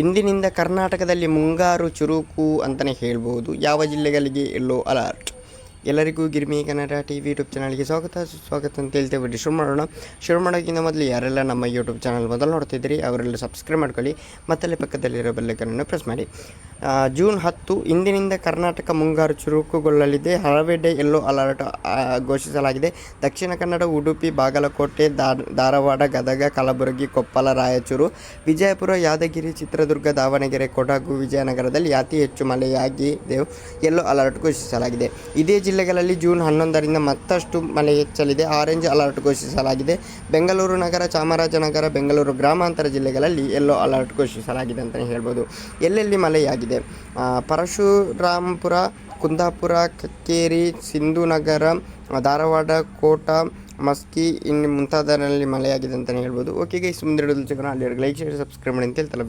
ಇಂದಿನಿಂದ ಕರ್ನಾಟಕದಲ್ಲಿ ಮುಂಗಾರು ಚುರುಕು ಅಂತಲೇ ಹೇಳ್ಬೋದು. ಯಾವ ಜಿಲ್ಲೆಗಳಿಗೆ ಎಲ್ಲೋ ಅಲರ್ಟ್ ಎಲ್ಲರಿಗೂ ಗಿರ್ಮಿ ಕನ್ನಡ ಟಿ ವಿ ಯೂಟ್ಯೂಬ್ ಚಾನಲ್ಗೆ ಸ್ವಾಗತ. ಸುಸ್ವಾಗತ ಅಂತ ಹೇಳ್ತೇವೆ ಬಿಡಿ ಶುರು ಮಾಡೋಣ. ಶುರು ಮಾಡೋಕ್ಕಿಂತ ಮೊದಲು ಯಾರೆಲ್ಲ ನಮ್ಮ ಯೂಟ್ಯೂಬ್ ಚಾನಲ್ ಮೊದಲು ನೋಡ್ತಿದ್ದೀರಿ ಅವರೆಲ್ಲ ಸಬ್ಸ್ಕ್ರೈಬ್ ಮಾಡ್ಕೊಳ್ಳಿ. ಮತ್ತಲ್ಲೇ ಪಕ್ಕದಲ್ಲಿರೋ ಬೆಲ್ಲೈಕನನ್ನು ಪ್ರೆಸ್ ಮಾಡಿ. ಜೂನ್ ಹತ್ತು ಇಂದಿನಿಂದ ಕರ್ನಾಟಕ ಮುಂಗಾರು ಚುರುಕುಗೊಳ್ಳಲಿದೆ. ಹಲವೆಡೆ ಎಲ್ಲೋ ಅಲರ್ಟ್ ಘೋಷಿಸಲಾಗಿದೆ. ದಕ್ಷಿಣ ಕನ್ನಡ, ಉಡುಪಿ, ಬಾಗಲಕೋಟೆ ಧಾರವಾಡ, ಗದಗ, ಕಲಬುರಗಿ, ಕೊಪ್ಪಳ, ರಾಯಚೂರು, ವಿಜಯಪುರ, ಯಾದಗಿರಿ, ಚಿತ್ರದುರ್ಗ, ದಾವಣಗೆರೆ, ಕೊಡಗು, ವಿಜಯನಗರದಲ್ಲಿ ಅತಿ ಹೆಚ್ಚು ಮಳೆಯಾಗಿದೆ ಎಲ್ಲೋ ಅಲರ್ಟ್ ಘೋಷಿಸಲಾಗಿದೆ. ಇದೇ ಜಿಲ್ಲೆಗಳಲ್ಲಿ ಜೂನ್ ಹನ್ನೊಂದರಿಂದ ಮತ್ತಷ್ಟು ಮಳೆ ಹೆಚ್ಚಲಿದೆ. ಆರೆಂಜ್ ಅಲರ್ಟ್ ಘೋಷಿಸಲಾಗಿದೆ. ಬೆಂಗಳೂರು ನಗರ, ಚಾಮರಾಜನಗರ, ಬೆಂಗಳೂರು ಗ್ರಾಮಾಂತರ ಜಿಲ್ಲೆಗಳಲ್ಲಿ ಎಲ್ಲೋ ಅಲರ್ಟ್ ಘೋಷಿಸಲಾಗಿದೆ ಅಂತಲೇ ಹೇಳ್ಬೋದು. ಎಲ್ಲೆಲ್ಲಿ ಮಳೆಯಾಗಿದೆ? ಆ, ಪರಶುರಾಂಪುರ ಕುಂದಾಪುರ ಕಕ್ಕೇರಿ ಸಿಂಧುನಗರ ಧಾರವಾಡ ಕೋಟ ಮಸ್ಕಿ ಇನ್ನು ಮುಂತಾದರಲ್ಲಿ ಮಳೆಯಾಗಿದೆ ಅಂತಲೇ ಹೇಳ್ಬೋದು. ಓಕೆ ಗೈಸ್ ಮುಂದೆ ಸಿಗೋಣ. ಅಲ್ಲಿ ಲೈಕ್ ಶೇರ್ ಸಬ್ಸ್ಕ್ರೈಬ್ ಮಾಡಿ ಅಂತ ಹೇಳ್ತಲ್ಲ.